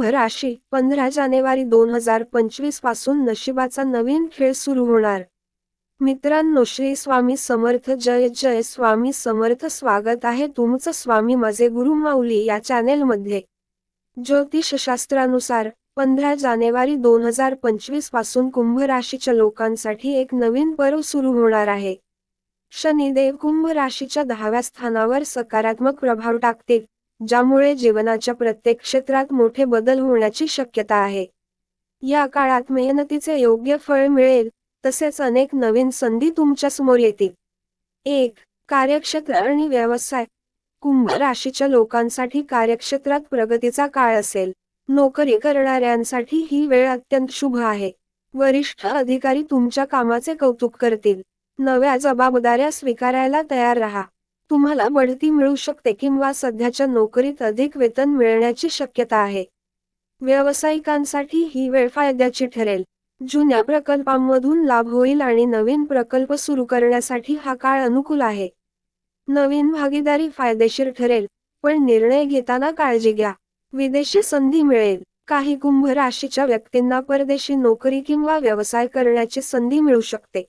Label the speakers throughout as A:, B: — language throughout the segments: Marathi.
A: कुंभ राशी पंधरा जानेवारी दोन हजार पंचवीसपासून नशिबाचा नवीन खेळ सुरू होणार. मित्रांनो श्री स्वामी समर्थ जय जय. स्वामी समर्थ स्वागत आहे तुमचं स्वामी माझे गुरु माऊली या चॅनेलमध्ये. ज्योतिषशास्त्रानुसार पंधरा जानेवारी दोन हजार पंचवीसपासून कुंभ राशीच्या लोकांसाठी एक नवीन पर्व सुरू होणार आहे. शनिदेव कुंभ राशीच्या दहाव्या स्थानावर सकारात्मक प्रभाव टाकतील. ज्यामुळे जीवनाच्या प्रत्येक क्षेत्रात मोठे बदल होण्याची शक्यता आहे. या काळात मेहनतीचे योग्य फळ मिळेल तसेच अनेक नवीन संधी तुमच्यासमोर येतील. एक कार्यक्षेत्र आणि व्यवसाय. कुंभ राशीच्या लोकांसाठी कार्यक्षेत्रात प्रगतीचा काळ असेल. नोकरी करणाऱ्यांसाठी ही वेळ अत्यंत शुभ आहे. वरिष्ठ अधिकारी तुमच्या कामाचे कौतुक करतील. नव्या जबाबदाऱ्या स्वीकारायला तयार राहा. तुम्हाला बढती मिळू शकते किंवा सध्याच्या नोकरीत अधिक वेतन मिळण्याची शक्यता आहे. व्यावसायिकांसाठी ही वेळ फायद्याची ठरेल. जुन्या प्रकल्पांमधून लाभ होईल आणि नवीन प्रकल्प सुरू करण्यासाठी हा काळ अनुकूल आहे. नवीन भागीदारी फायदेशीर ठरेल पण निर्णय घेताना काळजी घ्या. विदेशी संधी मिळेल. काही कुंभ राशीच्या व्यक्तींना परदेशी नोकरी किंवा व्यवसाय करण्याची संधी मिळू शकते.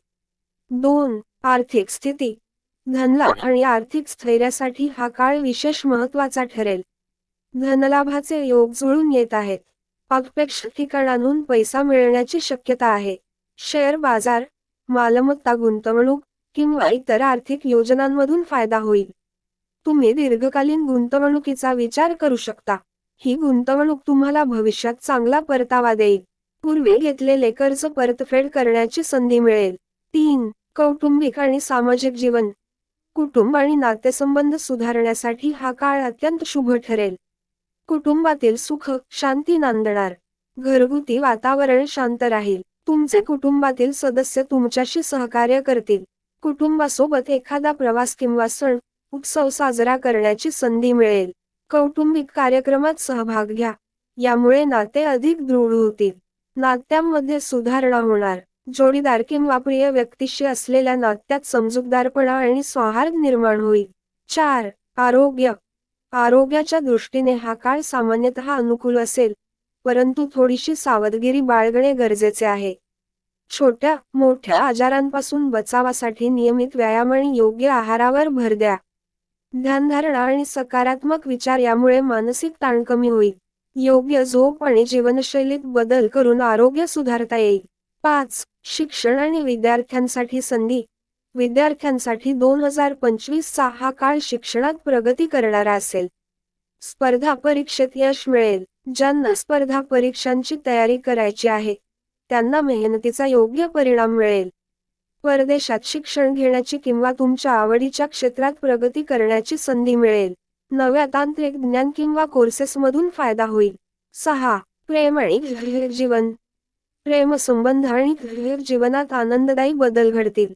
A: दोन आर्थिक स्थिती. धनलाभ आणि आर्थिक स्थैर्यासाठी हा काळ विशेष महत्त्वाचा ठरेल. धनलाभाचे योग जुळून येत आहेत. अपेक्षित ठिकाणांहून पैसा मिळण्याची शक्यता आहे. शेअर बाजार मालमत्ता गुंतवणूक किंवा इतर आर्थिक योजनांमधून फायदा होईल. तुम्ही दीर्घकालीन गुंतवणुकीचा विचार करू शकता. ही गुंतवणूक तुम्हाला भविष्यात चांगला परतावा देईल. पूर्वी घेतलेले कर्ज परतफेड करण्याची संधी मिळेल. तीन कौटुंबिक आणि सामाजिक जीवन. कुटुंब आणि नातेसंबंध सुधारण्यासाठी हा काळ अत्यंत शुभ ठरेल. कुटुंबातील सुख शांती नांदणार. घरगुती वातावरण शांत राहील. तुमचे कुटुंबातील सदस्य तुमच्याशी सहकार्य करतील. कुटुंबासोबत एखादा प्रवास किंवा सण उत्सव साजरा करण्याची संधी मिळेल. कौटुंबिक कार्यक्रमात सहभाग घ्या. यामुळे नाते अधिक दृढ होतील. नात्यांमध्ये सुधारणा होणार. जोडीदार किंवा प्रिय व्यक्तीशी असलेल्या नात्यात समजूतदारपणा आणि सौहार्द निर्माण होईल. चार. आरोग्य. आरोग्याच्या दृष्टीने हा काळ सामान्यतः अनुकूल असेल परंतु थोडीशी सावधगिरी बाळगणे गरजेचे आहे. छोट्या मोठ्या आजारांपासून बचावासाठी नियमित व्यायाम आणि योग्य आहारावर भर द्या. ध्यानधारणा आणि सकारात्मक विचार यामुळे मानसिक ताण कमी होईल. योग्य झोप आणि जीवनशैलीत बदल करून आरोग्य सुधारता येईल. पाच शिक्षण आणि विद्यार्थ्यांसाठी संधी. विद्यार्थ्यांसाठी दोन हजार पंचवीसचा हा काळ शिक्षणात प्रगती करणारा असेल. स्पर्धा परीक्षेत यश मिळेल ज्यांना स्पर्धा परीक्षांची तयारी करायची आहे त्यांना मेहनतीचा योग्य परिणाम मिळेल. परदेशात शिक्षण घेण्याची किंवा तुमच्या आवडीच्या क्षेत्रात प्रगती करण्याची संधी मिळेल. नव्या तांत्रिक ज्ञान किंवा कोर्सेसमधून फायदा होईल. सहा प्रेम आणि जीवन. प्रेम संबंध आणि जीवनात आनंददायी बदल घडतील.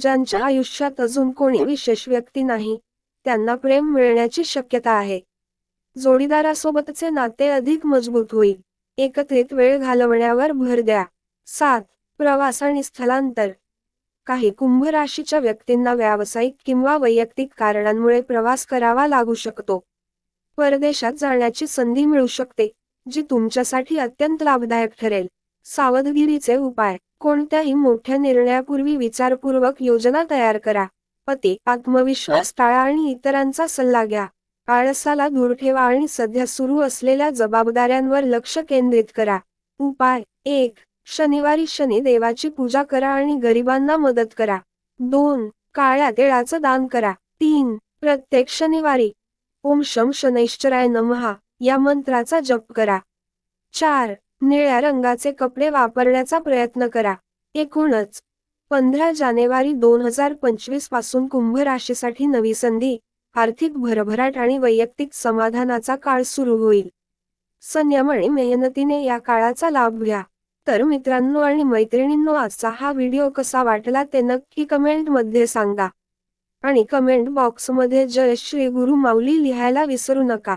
A: ज्यांच्या आयुष्यात अजून कोणी विशेष व्यक्ती नाही त्यांना प्रेम मिळण्याची शक्यता आहे. जोडीदारासोबतचे नाते अधिक मजबूत होईल. एकत्रित वेळ घालवण्यावर भर द्या. सात प्रवास आणि स्थलांतर. काही कुंभ राशीच्या व्यक्तींना व्यावसायिक किंवा वैयक्तिक कारणांमुळे प्रवास करावा लागू शकतो. परदेशात जाण्याची संधी मिळू शकते जी तुमच्यासाठी अत्यंत लाभदायक ठरेल. सावधगिरीचे उपाय. कोणत्याही मोठ्या निर्णयापूर्वी विचारपूर्वक योजना तयार करा. पती आत्मविश्वास टाळा आणि इतरांचा सल्ला घ्या. आळसाला दूर ठेवा आणि सध्या सुरू असलेल्या जबाबदाऱ्यांवर लक्ष केंद्रित करा. उपाय. एक शनिवारी शनी देवाची पूजा करा आणि गरिबांना मदत करा. दोन काळ्या तेळाचं दान करा. तीन प्रत्येक शनिवारी ओम शम शनैश्चराय नमहा या मंत्राचा जप करा. चार निळ्या रंगाचे कपडे वापरण्याचा प्रयत्न करा. एकूणच पंधरा जानेवारी दोन हजार पंचवीसपासून कुंभ राशीसाठी नवी संधी आर्थिक भरभराट आणि वैयक्तिक समाधानाचा काळ सुरू होईल. संयम आणि मेहनतीने या काळाचा लाभ घ्या. तर मित्रांनो आणि मैत्रिणींनो आजचा हा व्हिडिओ कसा वाटला ते नक्की कमेंटमध्ये सांगा. आणि कमेंट बॉक्समध्ये जय श्री गुरु माऊली लिहायला विसरू नका.